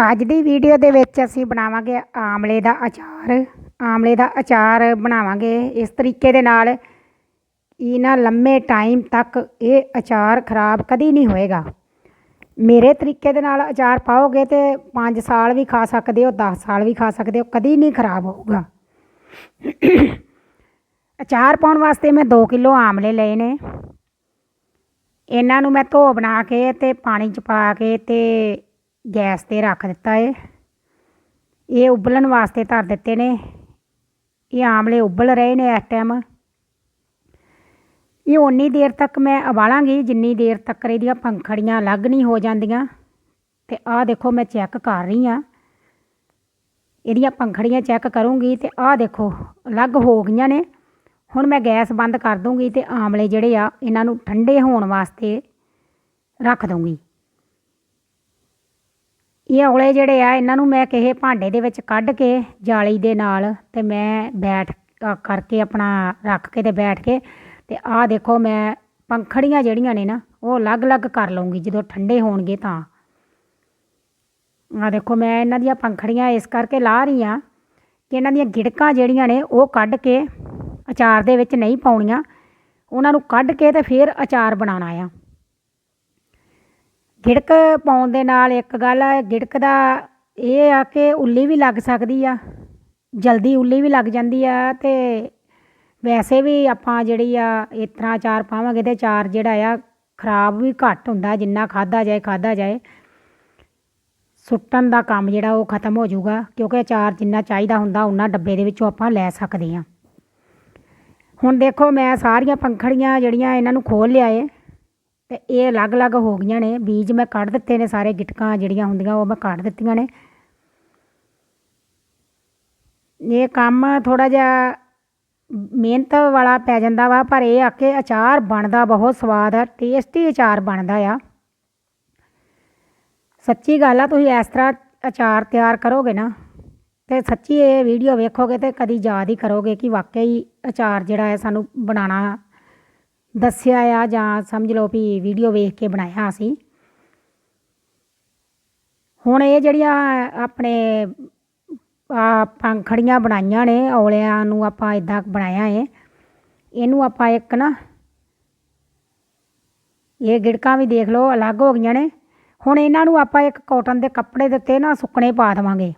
ਅੱਜ ਦੀ ਵੀਡੀਓ ਦੇ ਵਿੱਚ ਅਸੀਂ ਬਣਾਵਾਂਗੇ ਆਮਲੇ ਦਾ ਅਚਾਰ। ਆਮਲੇ ਦਾ ਅਚਾਰ ਬਣਾਵਾਂਗੇ। ਇਸ ਤਰੀਕੇ ਦੇ ਨਾਲ ਇਹਨਾਂ ਲੰਮੇ ਟਾਈਮ ਤੱਕ ਇਹ ਅਚਾਰ ਖਰਾਬ ਕਦੀ ਨਹੀਂ ਹੋਏਗਾ। ਮੇਰੇ ਤਰੀਕੇ ਦੇ ਨਾਲ ਅਚਾਰ ਪਾਓਗੇ ਤੇ 5 ਸਾਲ ਵੀ ਖਾ ਸਕਦੇ ਹੋ 10 ਸਾਲ ਵੀ ਖਾ ਸਕਦੇ ਹੋ, ਕਦੀ ਨਹੀਂ ਖਰਾਬ ਹੋਊਗਾ। ਅਚਾਰ ਪਾਉਣ ਵਾਸਤੇ ਮੈਂ 2 ਕਿਲੋ ਆਮਲੇ ਲਏ ਨੇ। ਇਹਨਾਂ ਨੂੰ ਮੈਂ ਧੋ ਬਣਾ ਕੇ ਤੇ ਪਾਣੀ ਚ ਪਾ ਕੇ ਤੇ ਗੈਸ ਤੇ ਰੱਖ ਦਿੱਤਾ ਏ। ਇਹ ਉਬਲਣ ਵਾਸਤੇ ਧਰ ਦਿੱਤੇ ਨੇ। ਇਹ ਆਮਲੇ ਉਬਲ ਰਹੇ ਨੇ ਇਸ ਟਾਈਮ ਇਹ ਉਨੀ ਦੇਰ ਤੱਕ ਮੈਂ ਉਬਾਲਾਂਗੀ ਜਿੰਨੀ ਦੇਰ ਤੱਕ ਇਹਦੀਆਂ ਪੰਖੜੀਆਂ ਅਲੱਗ ਨਹੀਂ ਹੋ ਜਾਂਦੀਆਂ। ਤੇ ਆਹ ਦੇਖੋ ਮੈਂ ਚੈੱਕ ਕਰ ਰਹੀ ਆ ਇਹਦੀਆਂ ਪੰਖੜੀਆਂ ਚੈੱਕ ਕਰੂੰਗੀ ਤੇ ਆਹ ਦੇਖੋ ਅਲੱਗ ਹੋ ਗਈਆਂ ਨੇ। ਹੁਣ ਮੈਂ ਗੈਸ ਬੰਦ ਕਰ ਦੂੰਗੀ ਤੇ ਆਮਲੇ ਜਿਹੜੇ ਆ, ਇਹਨਾਂ ਨੂੰ ਠੰਡੇ ਹੋਣ ਵਾਸਤੇ ਰੱਖ ਦੂੰਗੀ। ਇਹ ਔਲੇ ਜਿਹੜੇ ਆ, ਇਹਨਾਂ ਨੂੰ ਮੈਂ ਕਿਸੇ ਭਾਂਡੇ ਦੇ ਵਿੱਚ ਕੱਢ ਕੇ ਜਾਲੀ ਦੇ ਨਾਲ ਤੇ ਮੈਂ ਬੈਠ ਕਰਕੇ ਆਪਣਾ ਰੱਖ ਕੇ ਤੇ ਬੈਠ ਕੇ ਤੇ ਆਹ ਦੇਖੋ ਮੈਂ ਪੰਖੜੀਆਂ ਜਿਹੜੀਆਂ ਨੇ ਨਾ, ਉਹ ਅਲੱਗ-ਅਲੱਗ ਕਰ ਲਵਾਂਗੀ ਜਦੋਂ ਠੰਡੇ ਹੋਣਗੇ ਤਾਂ। ਆਹ ਦੇਖੋ ਮੈਂ ਇਹਨਾਂ ਦੀਆਂ ਪੰਖੜੀਆਂ ਇਸ ਕਰਕੇ ਲਾ ਰਹੀ ਆ ਕਿ ਇਹਨਾਂ ਦੀਆਂ ਗਿੜਕਾਂ ਜਿਹੜੀਆਂ ਨੇ, ਉਹ ਕੱਢ ਕੇ ਅਚਾਰ ਦੇ ਵਿੱਚ ਨਹੀਂ ਪਾਉਣੀਆਂ। ਉਹਨਾਂ ਨੂੰ ਕੱਢ ਕੇ ਤੇ ਫਿਰ ਅਚਾਰ ਬਣਾਉਣਾ ਆ। ਗਿੜਕ ਪਾਉਣ ਦੇ ਨਾਲ ਇੱਕ ਗੱਲ ਆ, ਗਿੜਕ ਦਾ ਇਹ ਆ ਕਿ ਉੱਲੀ ਵੀ ਲੱਗ ਸਕਦੀ ਆ, ਜਲਦੀ ਉੱਲੀ ਵੀ ਲੱਗ ਜਾਂਦੀ ਆ ਅਤੇ ਵੈਸੇ ਵੀ ਆਪਾਂ ਜਿਹੜੀ ਆ, ਇਸ ਤਰ੍ਹਾਂ ਅਚਾਰ ਪਾਵਾਂਗੇ ਤਾਂ ਅਚਾਰ ਜਿਹੜਾ ਆ ਖਰਾਬ ਵੀ ਘੱਟ ਹੁੰਦਾ, ਜਿੰਨਾ ਖਾਧਾ ਜਾਏ ਖਾਧਾ ਜਾਏ। ਸੁੱਟਣ ਦਾ ਕੰਮ ਜਿਹੜਾ ਉਹ ਖਤਮ ਹੋ ਜਾਊਗਾ, ਕਿਉਂਕਿ ਅਚਾਰ ਜਿੰਨਾ ਚਾਹੀਦਾ ਹੁੰਦਾ ਉਨਾ ਡੱਬੇ ਦੇ ਵਿੱਚੋਂ ਆਪਾਂ ਲੈ ਸਕਦੇ ਹਾਂ। ਹੁਣ ਦੇਖੋ, ਮੈਂ ਸਾਰੀਆਂ ਪੰਖੜੀਆਂ ਜਿਹੜੀਆਂ ਇਹਨਾਂ ਨੂੰ ਖੋਲ ਲਿਆ ਏ। ਅਤੇ ਇਹ ਅਲੱਗ-ਅਲੱਗ ਹੋ ਗਈਆਂ ਨੇ। ਬੀਜ ਮੈਂ ਕੱਢ ਦਿੱਤੇ ਨੇ ਸਾਰੇ ਗਿਟਕਾਂ ਜਿਹੜੀਆਂ ਹੁੰਦੀਆਂ, ਉਹ ਮੈਂ ਕੱਢ ਦਿੱਤੀਆਂ ਨੇ। ਇਹ ਕੰਮ ਥੋੜ੍ਹਾ ਜਿਹਾ ਮਿਹਨਤ ਵਾਲਾ ਪੈ ਜਾਂਦਾ ਵਾ, ਪਰ ਇਹ ਆ ਕਿ ਅਚਾਰ ਬਣਦਾ ਬਹੁਤ, ਸਵਾਦ ਆ, ਟੇਸਟੀ ਅਚਾਰ ਬਣਦਾ ਆ। ਸੱਚੀ ਗੱਲ ਆ, ਤੁਸੀਂ ਇਸ ਤਰ੍ਹਾਂ ਅਚਾਰ ਤਿਆਰ ਕਰੋਗੇ ਨਾ, ਤੇ ਸੱਚੀ ਇਹ ਵੀਡੀਓ ਵੇਖੋਗੇ ਤੇ ਕਦੀ ਯਾਦ ਹੀ ਕਰੋਗੇ ਕਿ ਵਾਕਈ ਅਚਾਰ ਜਿਹੜਾ ਹੈ ਸਾਨੂੰ ਬਣਾਉਣਾ ਦੱਸਿਆ ਆ ਜਾਂ ਸਮਝ ਲਓ ਵੀ ਵੀਡੀਓ ਵੇਖ ਕੇ ਬਣਾਇਆ ਅਸੀਂ ਹੁਣ ਇਹ ਜਿਹੜੀਆਂ ਆਪਣੇ ਆ ਪੰਖੜੀਆਂ ਬਣਾਈਆਂ ਨੇ, ਔਲਿਆਂ ਨੂੰ ਆਪਾਂ ਇਦਾਂ ਬਣਾਇਆ ਏ। ਇਹਨੂੰ ਆਪਾਂ ਇੱਕ ਨਾ, ਇਹ ਗਿੜਕਾਂ ਵੀ ਦੇਖ ਲਓ, ਅਲੱਗ ਹੋ ਗਈਆਂ ਨੇ। ਹੁਣ ਇਹਨਾਂ ਨੂੰ ਆਪਾਂ ਇੱਕ ਕਾਟਨ ਦੇ ਕੱਪੜੇ ਦੇ ਉੱਤੇ ਨਾ ਸੁੱਕਣੇ ਪਾ ਦੇਵਾਂਗੇ।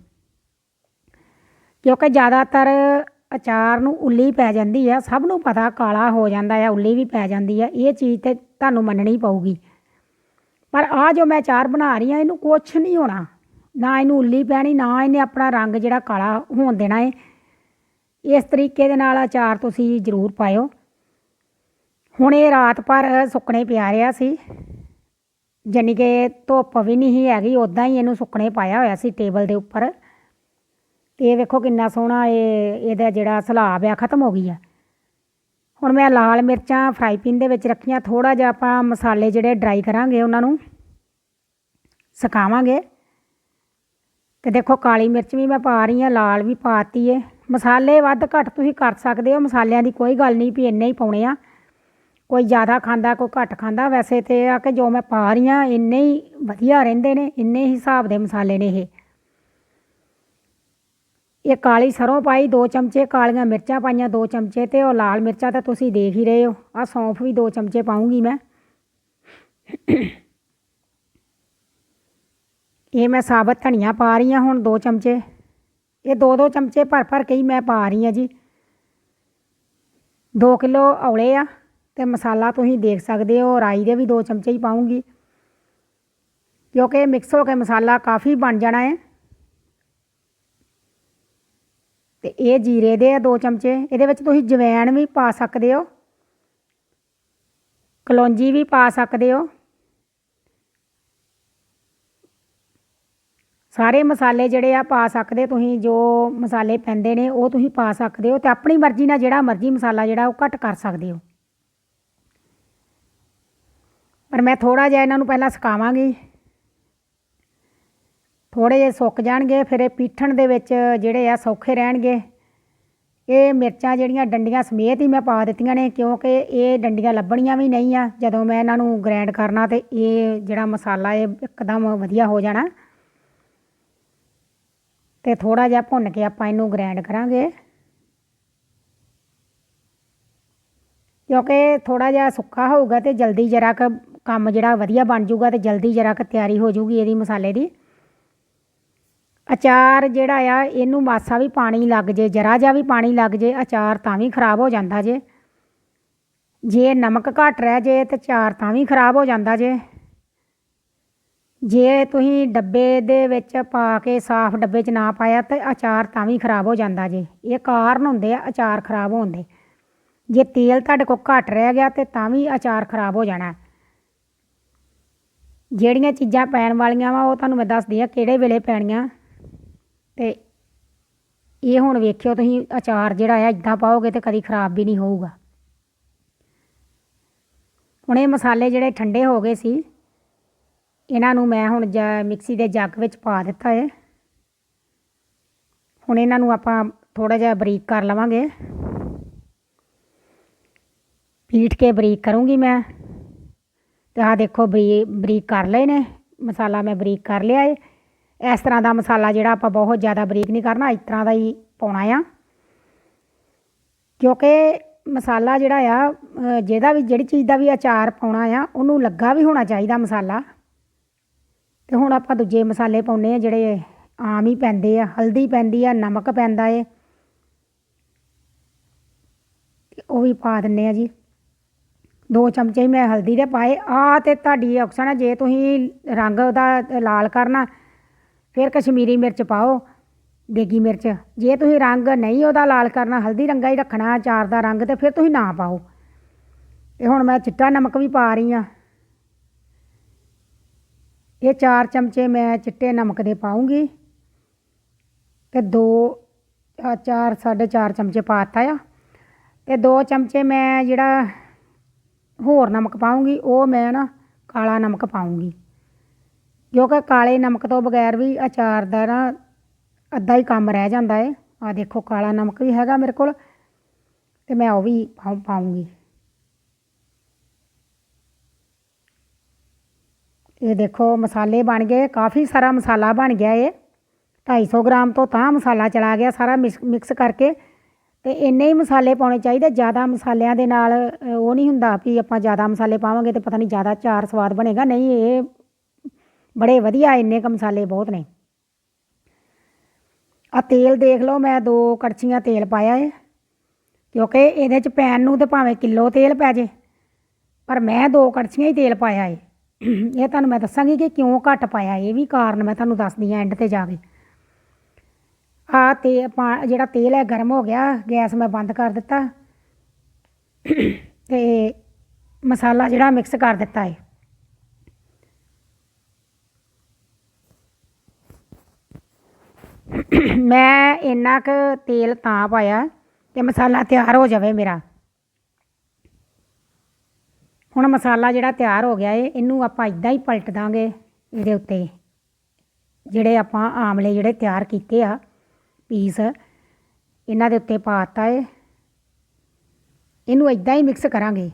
ਕਿਉਂਕਿ ਜ਼ਿਆਦਾਤਰ ਅਚਾਰ ਨੂੰ ਉੱਲੀ ਪੈ ਜਾਂਦੀ ਆ, ਸਭ ਨੂੰ ਪਤਾ ਕਾਲਾ ਹੋ ਜਾਂਦਾ ਆ, ਉੱਲੀ ਵੀ ਪੈ ਜਾਂਦੀ ਆ, ਇਹ ਚੀਜ਼ ਤੇ ਤੁਹਾਨੂੰ ਮੰਨਣੀ ਪਊਗੀ। ਪਰ ਆ ਜੋ ਮੈਂ ਅਚਾਰ ਬਣਾ ਰਹੀ ਆ, ਇਹਨੂੰ ਕੁਛ ਨਹੀਂ ਹੋਣਾ। ਨਾ ਇਹਨੂੰ ਉੱਲੀ ਪੈਣੀ, ਨਾ ਇਹਨੇ ਆਪਣਾ ਰੰਗ ਜਿਹੜਾ ਕਾਲਾ ਹੋਣ ਦੇਣਾ ਏ। ਇਸ ਤਰੀਕੇ ਦੇ ਨਾਲ ਅਚਾਰ ਤੁਸੀਂ ਜ਼ਰੂਰ ਪਾਇਓ। ਹੁਣ ਇਹ ਰਾਤ ਭਰ ਸੁੱਕਣੇ ਪਿਆ ਰਿਹਾ ਸੀ। ਜਾਨੀ ਕਿ ਧੁੱਪ ਵੀ ਨਹੀਂ ਹੈਗੀ ਉਦਾਂ ਹੀ ਇਹਨੂੰ ਸੁੱਕਣੇ ਪਾਇਆ ਹੋਇਆ ਸੀ ਟੇਬਲ ਦੇ ਉੱਪਰ। ਤੇ ਇਹ ਵੇਖੋ ਕਿੰਨਾ ਸੋਹਣਾ ਇਹ, ਇਹਦਾ ਜਿਹੜਾ ਸਲਾਬ ਆ, ਖਤਮ ਹੋ ਗਈ ਆ। ਹੁਣ ਮੈਂ ਲਾਲ ਮਿਰਚਾਂ ਫਰਾਈ ਪੈਨ ਦੇ ਵਿੱਚ ਰੱਖੀਆਂ ਥੋੜਾ ਜਿਹਾ ਆਪਾਂ ਮਸਾਲੇ ਜਿਹੜੇ ਡਰਾਈ ਕਰਾਂਗੇ ਉਹਨਾਂ ਨੂੰ, ਸੁਕਾਵਾਂਗੇ। ਤੇ ਦੇਖੋ ਕਾਲੀ ਮਿਰਚ ਵੀ ਮੈਂ ਪਾ ਰਹੀ ਹਾਂ, ਲਾਲ ਵੀ ਪਾਤੀ ਏ। ਮਸਾਲੇ ਵੱਧ ਘੱਟ ਤੁਸੀਂ ਕਰ ਸਕਦੇ ਹੋ, ਮਸਾਲਿਆਂ ਦੀ ਕੋਈ ਗੱਲ ਨਹੀਂ ਵੀ ਇੰਨੇ ਹੀ ਪਾਉਣੇ ਆ। ਕੋਈ ਜ਼ਿਆਦਾ ਖਾਂਦਾ, ਕੋਈ ਘੱਟ ਖਾਂਦਾ, ਵੈਸੇ ਤੇ ਇਹ ਆ ਕਿ ਜੋ ਮੈਂ ਪਾ ਰਹੀ ਹਾਂ, ਇੰਨੇ ਹੀ ਵਧੀਆ ਰਹਿੰਦੇ ਨੇ, ਇੰਨੇ ਹੀ ਹਿਸਾਬ ਦੇ ਮਸਾਲੇ ਨੇ ਇਹ। ਇਹ ਕਾਲੀ ਸਰੋਂ ਪਾਈ 2 ਚਮਚੇ ਕਾਲੀਆਂ ਮਿਰਚਾਂ ਪਾਈਆਂ 2 ਚਮਚੇ ਤੇ ਉਹ ਲਾਲ ਮਿਰਚਾਂ ਤਾਂ ਤੁਸੀਂ ਦੇਖ ਹੀ ਰਹੇ ਹੋ। ਆ ਸੌਂਫ ਵੀ 2 ਚਮਚੇ ਪਾਉਂਗੀ ਮੈਂ। ਇਹ ਮੈਂ ਸਾਬਤ ਧਨੀਆ ਪਾ ਰਹੀ ਹਾਂ ਹੁਣ 2 ਚਮਚੇ। ਇਹ 2-2 ਚਮਚੇ ਭਰ ਭਰ ਕੇ ਹੀ ਮੈਂ ਪਾ ਰਹੀ ਹਾਂ ਜੀ। 2 ਕਿਲੋ ਔਲੇ ਆ ਤੇ ਮਸਾਲਾ ਤੁਸੀਂ ਦੇਖ ਸਕਦੇ ਹੋ, ਰਾਈ ਦੇ ਵੀ 2 ਚਮਚੇ ਹੀ ਪਾਉਂਗੀ ਕਿਉਂਕਿ ਮਿਕਸ ਹੋ ਕੇ ਮਸਾਲਾ ਕਾਫੀ ਬਣ ਜਾਣਾ ਹੈ। ਤੇ ਇਹ ਜੀਰੇ ਦੇ ਆ ਦੋ ਚਮਚੇ। ਇਹਦੇ ਵਿੱਚ ਤੁਸੀਂ ਜਵੈਣ ਵੀ ਪਾ ਸਕਦੇ ਹੋ। ਕਲੌਂਜੀ ਵੀ ਪਾ ਸਕਦੇ ਹੋ। ਸਾਰੇ ਮਸਾਲੇ ਜਿਹੜੇ ਆ ਪਾ ਸਕਦੇ ਤੁਸੀਂ, ਜੋ ਮਸਾਲੇ ਪੈਂਦੇ ਨੇ, ਉਹ ਤੁਸੀਂ ਪਾ ਸਕਦੇ ਹੋ ਤੇ ਆਪਣੀ ਮਰਜ਼ੀ ਨਾਲ ਜਿਹੜਾ ਮਰਜ਼ੀ ਮਸਾਲਾ ਜਿਹੜਾ ਉਹ ਘੱਟ ਕਰ ਸਕਦੇ ਹੋ। ਪਰ ਮੈਂ ਥੋੜਾ ਜਿਹਾ ਇਹਨਾਂ ਨੂੰ ਪਹਿਲਾਂ ਸੁਕਾਵਾਂਗੀ। ਥੋੜੇ ਜਿਹੇ ਸੁੱਕ ਜਾਣਗੇ, ਫਿਰ ਇਹ ਪੀਠਣ ਦੇ ਵਿੱਚ ਜਿਹੜੇ ਆ ਸੌਖੇ ਰਹਿਣਗੇ। ਇਹ ਮਿਰਚਾਂ ਜਿਹੜੀਆਂ ਡੰਡੀਆਂ ਸਮੇਤ ਹੀ ਮੈਂ ਪਾ ਦਿੱਤੀਆਂ ਨੇ, ਕਿਉਂਕਿ ਇਹ ਡੰਡੀਆਂ ਲੱਭਣੀਆਂ ਵੀ ਨਹੀਂ ਆ। ਜਦੋਂ ਮੈਂ ਇਹਨਾਂ ਨੂੰ ਗ੍ਰਾਈਂਡ ਕਰਨਾ ਤੇ ਇਹ ਜਿਹੜਾ ਮਸਾਲਾ ਇਹ ਇੱਕਦਮ ਵਧੀਆ ਹੋ ਜਾਣਾ। ਤੇ ਥੋੜਾ ਜਿਹਾ ਭੁੰਨ ਕੇ ਆਪਾਂ ਇਹਨੂੰ ਗ੍ਰਾਈਂਡ ਕਰਾਂਗੇ। ਕਿਉਂਕਿ ਥੋੜਾ ਜਿਹਾ ਸੁੱਕਾ ਹੋਊਗਾ ਤੇ ਜਲਦੀ ਜਰਾ ਕ ਕੰਮ ਜਿਹੜਾ ਵਧੀਆ ਬਣ ਜਾਊਗਾ ਤੇ ਜਲਦੀ ਜਰਾ ਕ ਤਿਆਰੀ ਹੋ ਜਾਊਗੀ ਇਹਦੀ ਮਸਾਲੇ ਦੀ। ਅਚਾਰ ਜਿਹੜਾ ਆ, ਇਹਨੂੰ ਮਾਸਾ ਵੀ ਪਾਣੀ ਲੱਗ ਜੇ, ਜਰਾ ਜਿਹਾ ਵੀ ਪਾਣੀ ਲੱਗ ਜੇ, ਅਚਾਰ ਤਾਂ ਵੀ ਖਰਾਬ ਹੋ ਜਾਂਦਾ ਜੇ। ਜੇ ਨਮਕ ਘੱਟ ਰਹਿ ਜੇ ਤੇ ਅਚਾਰ ਤਾਂ ਵੀ ਖਰਾਬ ਹੋ ਜਾਂਦਾ ਜੇ। ਜੇ ਤੁਸੀਂ ਡੱਬੇ ਦੇ ਵਿੱਚ ਪਾ ਕੇ ਸਾਫ਼ ਡੱਬੇ 'ਚ ਨਾ ਪਾਇਆ ਤੇ ਅਚਾਰ ਤਾਂ ਵੀ ਖਰਾਬ ਹੋ ਜਾਂਦਾ ਜੇ। ਇਹ ਕਾਰਨ ਹੁੰਦੇ ਆ ਅਚਾਰ ਖਰਾਬ ਹੋਣ ਦੇ। ਜੇ ਤੇਲ ਤੁਹਾਡੇ ਕੋਲ ਘੱਟ ਰਹਿ ਗਿਆ ਤੇ ਤਾਂ ਵੀ ਅਚਾਰ ਖਰਾਬ ਹੋ ਜਾਣਾ। ਜਿਹੜੀਆਂ ਚੀਜ਼ਾਂ ਪੈਣ ਵਾਲੀਆਂ ਵਾ, ਉਹ ਤੁਹਾਨੂੰ ਮੈਂ ਦੱਸਦੀ ਆ ਕਿਹੜੇ ਵੇਲੇ ਪੈਣੀਆਂ। ਤੇ ਇਹ ਹੁਣ ਵੇਖਿਓ ਤੁਸੀਂ, ਅਚਾਰ ਜਿਹੜਾ ਆ ਇੱਦਾਂ ਪਾਓਗੇ ਤੇ ਕਦੀ ਖਰਾਬ ਵੀ ਨਹੀਂ ਹੋਊਗਾ। ਹੁਣ ਇਹ ਮਸਾਲੇ ਜਿਹੜੇ ਠੰਡੇ ਹੋ ਗਏ ਸੀ, ਇਹਨਾਂ ਨੂੰ ਮੈਂ ਹੁਣ ਜ, ਮਿਕਸੀ ਦੇ ਜੱਗ ਵਿੱਚ ਪਾ ਦਿੱਤਾ ਹੈ ਹੁਣ ਇਹਨਾਂ ਨੂੰ ਆਪਾਂ ਥੋੜਾ ਜਿਹਾ ਬਰੀਕ ਕਰ ਲਵਾਂਗੇ। ਪੀਟ ਕੇ ਬਰੀਕ ਕਰੂੰਗੀ ਮੈਂ। ਤੇ ਆਹ ਦੇਖੋ ਬਰੀ, ਬਰੀਕ ਕਰ ਲਏ ਨੇ। ਮਸਾਲਾ ਮੈਂ ਬਰੀਕ ਕਰ ਲਿਆ ਏ। ਇਸ ਤਰ੍ਹਾਂ ਦਾ ਮਸਾਲਾ ਜਿਹੜਾ ਆਪਾਂ ਬਹੁਤ ਜ਼ਿਆਦਾ ਬਰੀਕ ਨਹੀਂ ਕਰਨਾ, ਇਸ ਤਰ੍ਹਾਂ ਦਾ ਹੀ ਪਾਉਣਾ ਆ। ਕਿਉਂਕਿ ਮਸਾਲਾ ਜਿਹੜਾ ਆ ਜਿਹਦਾ ਵੀ, ਜਿਹੜੀ ਚੀਜ਼ ਦਾ ਵੀ ਅਚਾਰ ਪਾਉਣਾ ਆ, ਉਹਨੂੰ ਲੱਗਾ ਵੀ ਹੋਣਾ ਚਾਹੀਦਾ ਮਸਾਲਾ। ਤੇ ਹੁਣ ਆਪਾਂ ਦੂਜੇ ਮਸਾਲੇ ਪਾਉਨੇ ਆ, ਜਿਹੜੇ ਆਮ ਹੀ ਪੈਂਦੇ ਆ, ਹਲਦੀ ਪੈਂਦੀ ਆ, ਨਮਕ ਪੈਂਦਾ ਏ। ਉਹ ਵੀ ਪਾ ਦਿੰਨੇ ਆ ਜੀ। ਦੋ ਚਮਚੇ ਮੈਂ ਹਲਦੀ ਦੇ ਪਾਏ। ਆ ਤੇ ਤੁਹਾਡੀ ਆਪਸ਼ਨ ਹੈ ਜੇ ਤੁਸੀਂ ਰੰਗ ਉਹਦਾ ਲਾਲ ਕਰਨਾ ਫਿਰ ਕਸ਼ਮੀਰੀ ਮਿਰਚ ਪਾਓ, ਦੇਗੀ ਮਿਰਚ। ਜੇ ਤੁਸੀਂ ਰੰਗ ਨਹੀਂ ਉਹਦਾ ਲਾਲ ਕਰਨਾ, ਹਲਦੀ ਰੰਗਾ ਹੀ ਰੱਖਣਾ, ਅਚਾਰ ਦਾ ਰੰਗ, ਤੇ ਫਿਰ ਤੁਸੀਂ ਨਾ ਪਾਓ। ਇਹ ਹੁਣ ਮੈਂ ਚਿੱਟਾ ਨਮਕ ਵੀ ਪਾ ਰਹੀ ਆ ਇਹ ਚਾਰ ਚਮਚੇ ਮੈਂ ਚਿੱਟੇ ਨਮਕ ਦੇ ਪਾਉਂਗੀ। ਤੇ ਦੋ ਆਹ ਚਾਰ, ਸਾਢੇ ਚਾਰ ਚਮਚੇ ਪਾਤਾ ਆ। ਤੇ ਦੋ ਚਮਚੇ ਮੈਂ ਜਿਹੜਾ ਹੋਰ ਨਮਕ ਪਾਉਂਗੀ, ਉਹ ਮੈਂ ਨਾ ਕਾਲਾ ਨਮਕ ਪਾਉਂਗੀ। ਕਿਉਂਕਿ ਕਾਲੇ ਨਮਕ ਤੋਂ ਬਗੈਰ ਵੀ ਅਚਾਰ ਦਾ ਨਾ ਅੱਧਾ ਹੀ ਕੰਮ ਰਹਿ ਜਾਂਦਾ ਏ। ਆ ਦੇਖੋ, ਕਾਲਾ ਨਮਕ ਵੀ ਹੈਗਾ ਮੇਰੇ ਕੋਲ ਤੇ ਮੈਂ ਉਹ ਵੀ ਪਾਉ ਪਾਉਂਗੀ ਇਹ ਦੇਖੋ, ਮਸਾਲੇ ਬਣ ਗਏ, ਕਾਫੀ ਸਾਰਾ ਮਸਾਲਾ ਬਣ ਗਿਆ ਇਹ 250 ਗ੍ਰਾਮ ਤੋਂ ਤਾਂ ਮਸਾਲਾ ਚਲਾ ਗਿਆ ਸਾਰਾ ਮਿਕਸ ਮਿਕਸ ਕਰਕੇ ਤੇ ਇੰਨੇ ਹੀ ਮਸਾਲੇ ਪਾਉਣੇ ਚਾਹੀਦੇ, ਜ਼ਿਆਦਾ ਮਸਾਲਿਆਂ ਦੇ ਨਾਲ ਉਹ ਨਹੀਂ ਹੁੰਦਾ ਵੀ ਆਪਾਂ ਜ਼ਿਆਦਾ ਮਸਾਲੇ ਪਾਵਾਂਗੇ ਤੇ ਪਤਾ ਨਹੀਂ ਜ਼ਿਆਦਾ ਚਾਰ ਸਵਾਦ ਬਣੇਗਾ। ਨਹੀਂ, ਇਹ ਬੜੇ ਵਧੀਆ, ਇੰਨੇ ਕ ਮਸਾਲੇ ਬਹੁਤ ਨੇ। ਆ ਤੇਲ ਦੇਖ ਲਓ, ਮੈਂ ਦੋ ਕੜਛੀਆਂ ਤੇਲ ਪਾਇਆ ਏ। ਕਿਉਂਕਿ ਇਹਦੇ ਚ ਪੈਨ ਨੂੰ ਤੇ ਭਾਵੇਂ ਕਿਲੋ ਤੇਲ ਪੈ ਜੇ, ਪਰ ਮੈਂ ਦੋ ਕੜਛੀਆਂ ਹੀ ਤੇਲ ਪਾਇਆ ਏ। ਇਹ ਤੁਹਾਨੂੰ ਮੈਂ ਦੱਸਾਂਗੀ ਕਿ ਕਿਉਂ ਘੱਟ ਪਾਇਆ, ਇਹ ਵੀ ਕਾਰਨ ਮੈਂ ਤੁਹਾਨੂੰ ਦੱਸਦੀ ਆ ਐਂਡ ਤੇ ਜਾ ਕੇ। ਆ ਤੇ ਪਾ, ਜਿਹੜਾ ਤੇਲ ਹੈ, ਗਰਮ ਹੋ ਗਿਆ, ਗੈਸ ਮੈਂ ਬੰਦ ਕਰ ਦਿੱਤਾ। ਤੇ ਮਸਾਲਾ ਜਿਹੜਾ ਮਿਕਸ ਕਰ ਦਿੱਤਾ ਹੈ ਮੈਂ ਇੰਨਾ ਕੁ ਤੇਲ ਤਾਂ ਪਾਇਆ ਕਿ ਮਸਾਲਾ ਤਿਆਰ ਹੋ ਜਾਵੇ ਮੇਰਾ। ਹੁਣ ਮਸਾਲਾ ਜਿਹੜਾ ਤਿਆਰ ਹੋ ਗਿਆ ਏ, ਇਹਨੂੰ ਆਪਾਂ ਇਦਾਂ ਹੀ ਪਲਟ ਦਾਂਗੇ ਇਹਦੇ ਉੱਤੇ। ਜਿਹੜੇ ਆਪਾਂ ਆਮਲੇ ਜਿਹੜੇ ਤਿਆਰ ਕੀਤੇ ਆ, ਪੀਸ, ਇਹਨਾਂ ਦੇ ਉੱਤੇ ਪਾਤਾ ਏ। ਇਹਨੂੰ ਇਦਾਂ ਹੀ ਮਿਕਸ ਕਰਾਂਗੇ।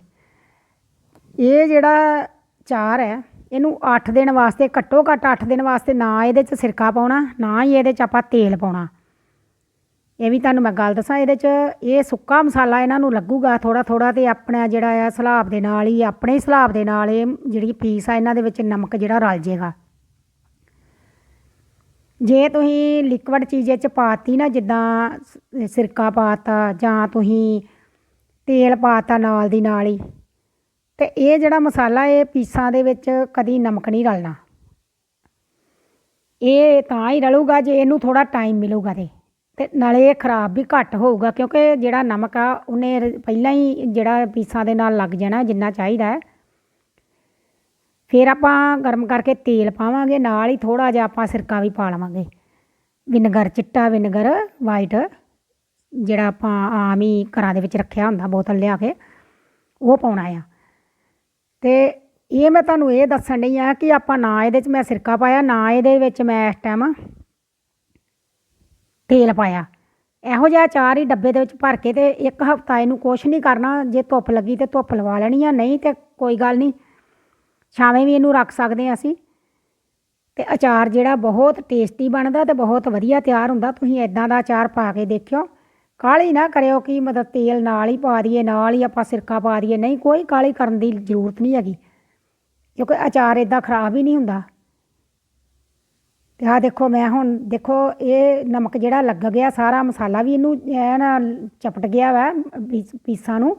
ਇਹ ਜਿਹੜਾ ਚਾਰ ਹੈ ਇਹਨੂੰ 8 ਦਿਨ ਵਾਸਤੇ, ਘੱਟੋ ਘੱਟ 8 ਦਿਨ ਵਾਸਤੇ ਨਾ ਇਹਦੇ 'ਚ ਸਿਰਕਾ ਪਾਉਣਾ, ਨਾ ਹੀ ਇਹਦੇ 'ਚ ਆਪਾਂ ਤੇਲ ਪਾਉਣਾ। ਇਹ ਵੀ ਤੁਹਾਨੂੰ ਮੈਂ ਗੱਲ ਦੱਸਾਂ, ਇਹਦੇ 'ਚ ਇਹ ਸੁੱਕਾ ਮਸਾਲਾ ਇਹਨਾਂ ਨੂੰ ਲੱਗੂਗਾ ਥੋੜਾ ਥੋੜਾ ਤੇ ਆਪਣਾ ਜਿਹੜਾ ਆ ਸਲਾਬ ਦੇ ਨਾਲ ਹੀ, ਆਪਣੇ ਹੀ ਸਲਾਬ ਦੇ ਨਾਲ ਇਹ ਜਿਹੜੀ ਪੀਸ ਆ ਇਹਨਾਂ ਦੇ ਵਿੱਚ ਨਮਕ ਜਿਹੜਾ ਰਲ ਜੇਗਾ। ਜੇ ਤੁਸੀਂ ਲਿਕਵਿਡ ਚੀਜ਼ 'ਚ ਪਾਤੀ ਨਾ, ਜਿੱਦਾਂ ਸ- ਸਿਰਕਾ ਪਾਤਾ ਜਾਂ ਤੁਸੀਂ ਤੇਲ ਪਾਤਾ ਨਾਲ ਦੀ ਨਾਲ ਹੀ ਤੇ ਇਹ ਜਿਹੜਾ ਮਸਾਲਾ ਇਹ ਪੀਸਾਂ ਦੇ ਵਿੱਚ ਕਦੀ ਨਮਕ ਨਹੀਂ ਰਲਣਾ। ਇਹ ਤਾਂ ਹੀ ਰਲੂਗਾ ਜੇ ਇਹਨੂੰ ਥੋੜਾ ਟਾਈਮ ਮਿਲੂਗਾ ਤੇ। ਤੇ ਨਾਲੇ ਇਹ ਖਰਾਬ ਵੀ ਘੱਟ ਹੋਊਗਾ ਕਿਉਂਕਿ ਜਿਹੜਾ ਨਮਕ ਆ, ਉਹਨੇ ਪਹਿਲਾਂ ਹੀ ਜਿਹੜਾ ਪੀਸਾਂ ਦੇ ਨਾਲ ਲੱਗ ਜਾਣਾ ਜਿੰਨਾ ਚਾਹੀਦਾ ਹੈ। ਫਿਰ ਆਪਾਂ ਗਰਮ ਕਰਕੇ ਤੇਲ ਪਾਵਾਂਗੇ, ਨਾਲ ਹੀ ਥੋੜਾ ਜਿਹਾ ਆਪਾਂ ਸਿਰਕਾ ਵੀ ਪਾ ਲਵਾਂਗੇ। ਵਿਨੇਗਰ, ਚਿੱਟਾ ਵਿਨੇਗਰ ਵਾਈਟ ਜਿਹੜਾ ਆਪਾਂ ਆਮ ਹੀ ਘਰਾਂ ਦੇ ਵਿੱਚ ਰੱਖਿਆ ਹੁੰਦਾ ਬੋਤਲ ਲਿਆ ਕੇ, ਉਹ ਪਾਉਣਾ ਆ। ਤੇ ਇਹ ਮੈਂ ਤੁਹਾਨੂੰ ਇਹ ਦੱਸਣ ਡਈ ਆ ਕਿ ਆਪਾਂ ਨਾ ਇਹਦੇ 'ਚ ਮੈਂ ਸਿਰਕਾ ਪਾਇਆ, ਨਾ ਇਹਦੇ ਵਿੱਚ ਮੈਂ ਇਸ ਟਾਈਮ ਤੇਲ ਪਾਇਆ। ਇਹੋ ਜਿਹਾ ਚਾਰ ਹੀ ਡੱਬੇ ਦੇ ਵਿੱਚ ਭਰ ਕੇ ਤੇ ਇੱਕ ਹਫਤਾ ਇਹਨੂੰ ਕੁਛ ਨਹੀਂ ਕਰਨਾ, ਜੇ ਧੁੱਪ ਲੱਗੀ ਤੇ ਧੁੱਪ ਲਵਾ ਲੈਣੀ ਆ, ਨਹੀਂ ਤੇ ਕੋਈ ਗੱਲ ਨਹੀਂ, ਛਾਵੇਂ ਵੀ ਇਹਨੂੰ ਰੱਖ ਸਕਦੇ ਹਾਂ ਅਸੀਂ। ਤੇ ਅਚਾਰ ਜਿਹੜਾ ਬਹੁਤ ਟੇਸਟੀ ਬਣਦਾ ਤੇ ਬਹੁਤ ਵਧੀਆ ਤਿਆਰ ਹੁੰਦਾ, ਤੁਸੀਂ ਇਦਾਂ ਦਾ ਅਚਾਰ ਪਾ ਕੇ ਦੇਖਿਓ। ਕਾਹਲੀ ਨਾ ਕਰਿਓ ਕਿ ਮਤਲਬ ਤੇਲ ਨਾਲ ਹੀ ਪਾ ਦਈਏ, ਨਾਲ ਹੀ ਆਪਾਂ ਸਿਰਕਾ ਪਾ ਦਈਏ। ਨਹੀਂ, ਕੋਈ ਕਾਹਲੀ ਕਰਨ ਦੀ ਜ਼ਰੂਰਤ ਨਹੀਂ ਹੈਗੀ, ਕਿਉਂਕਿ ਅਚਾਰ ਇਦਾਂ ਖਰਾਬ ਹੀ ਨਹੀਂ ਹੁੰਦਾ। ਤੇ ਆਹ ਦੇਖੋ, ਮੈਂ ਹੁਣ ਦੇਖੋ, ਇਹ ਨਮਕ ਜਿਹੜਾ ਲੱਗ ਗਿਆ, ਸਾਰਾ ਮਸਾਲਾ ਵੀ ਇਹਨੂੰ ਐ ਨਾ ਚਪਟ ਗਿਆ ਵਾ ਪੀਸ- ਪੀਸਾਂ ਨੂੰ,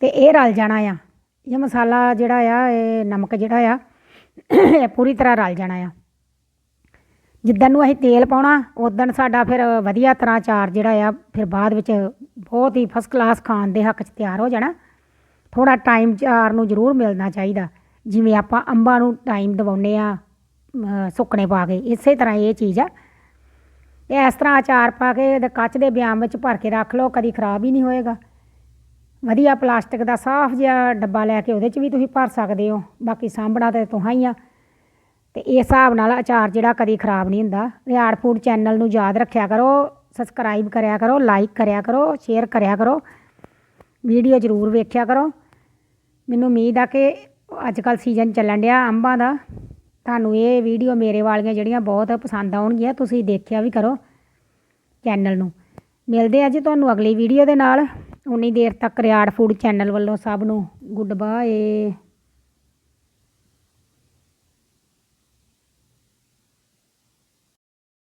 ਤੇ ਇਹ ਰਲ ਜਾਣਾ ਆ। ਇਹ ਮਸਾਲਾ ਜਿਹੜਾ ਆ, ਇਹ ਨਮਕ ਜਿਹੜਾ ਆ, ਇਹ ਪੂਰੀ ਤਰ੍ਹਾਂ ਰਲ ਜਾਣਾ ਆ। ਜਿੱਦਣ ਨੂੰ ਅਸੀਂ ਤੇਲ ਪਾਉਣਾ ਉਦਣ ਸਾਡਾ ਫਿਰ ਵਧੀਆ ਤਰ੍ਹਾਂ ਚਾਰ ਜਿਹੜਾ ਆ, ਫਿਰ ਬਾਅਦ ਵਿੱਚ ਬਹੁਤ ਹੀ ਫਸਟ ਕਲਾਸ ਖਾਣ ਦੇ ਹੱਕ 'ਚ ਤਿਆਰ ਹੋ ਜਾਣਾ। ਥੋੜਾ ਟਾਈਮ ਚਾਰ ਨੂੰ ਜ਼ਰੂਰ ਮਿਲਣਾ ਚਾਹੀਦਾ। ਜਿਵੇਂ ਆਪਾਂ ਅੰਬਾਂ ਨੂੰ ਟਾਈਮ ਦਿਵਾਉਂਦੇ ਆ ਸੁੱਕਣੇ ਪਾ ਕੇ, ਇਸੇ ਤਰ੍ਹਾਂ ਇਹ ਚੀਜ਼ ਆ। ਇਸ ਤਰ੍ਹਾਂ ਅਚਾਰ ਪਾ ਕੇ ਕੱਚ ਦੇ ਬਿਆਮ ਵਿੱਚ ਭਰ ਕੇ ਰੱਖ ਲਓ, ਕਦੀ ਖਰਾਬ ਹੀ ਨਹੀਂ ਹੋਏਗਾ। ਵਧੀਆ ਪਲਾਸਟਿਕ ਦਾ ਸਾਫ਼ ਜਿਹਾ ਡੱਬਾ ਲੈ ਕੇ ਉਹਦੇ 'ਚ ਵੀ ਤੁਸੀਂ ਭਰ ਸਕਦੇ ਹੋ। ਬਾਕੀ ਸਾਂਭਣਾ ਤੇ ਤੁਹਾਂ ਹੀ ਆ। ਤੇ ਇਸ ਹਿਸਾਬ ਨਾਲ ਅਚਾਰ ਜਿਹੜਾ ਕਦੀ ਖਰਾਬ ਨਹੀਂ ਹੁੰਦਾ। ਰਿਆੜ ਫੂਡ ਚੈਨਲ ਨੂੰ ਯਾਦ ਰੱਖਿਆ ਕਰੋ ਸਬਸਕ੍ਰਾਈਬ ਕਰਿਆ ਕਰੋ ਲਾਈਕ ਕਰਿਆ ਕਰੋ ਸ਼ੇਅਰ ਕਰਿਆ ਕਰੋ। ਵੀਡੀਓ ਜ਼ਰੂਰ ਵੇਖਿਆ ਕਰੋ। ਮੈਨੂੰ ਉਮੀਦ ਆ ਕਿ ਅੱਜ ਕੱਲ੍ਹ ਸੀਜ਼ਨ ਚੱਲਣ ਡਿਆ ਅੰਬਾਂ ਦਾ। ਤੁਹਾਨੂੰ ਇਹ ਵੀਡੀਓ ਮੇਰੇ ਵਾਲੀਆਂ ਜਿਹੜੀਆਂ ਬਹੁਤ ਪਸੰਦ ਆਉਣਗੀਆਂ, ਤੁਸੀਂ ਦੇਖਿਆ ਵੀ ਕਰੋ ਚੈਨਲ ਨੂੰ। ਮਿਲਦੇ ਆ ਜੀ ਤੁਹਾਨੂੰ ਅਗਲੀ ਵੀਡੀਓ ਦੇ ਨਾਲ। ਉਨੀ ਦੇਰ ਤੱਕ ਰਿਆੜ ਫੂਡ ਚੈਨਲ ਵੱਲੋਂ ਸਭ ਨੂੰ ਗੁੱਡ ਬਾਏ।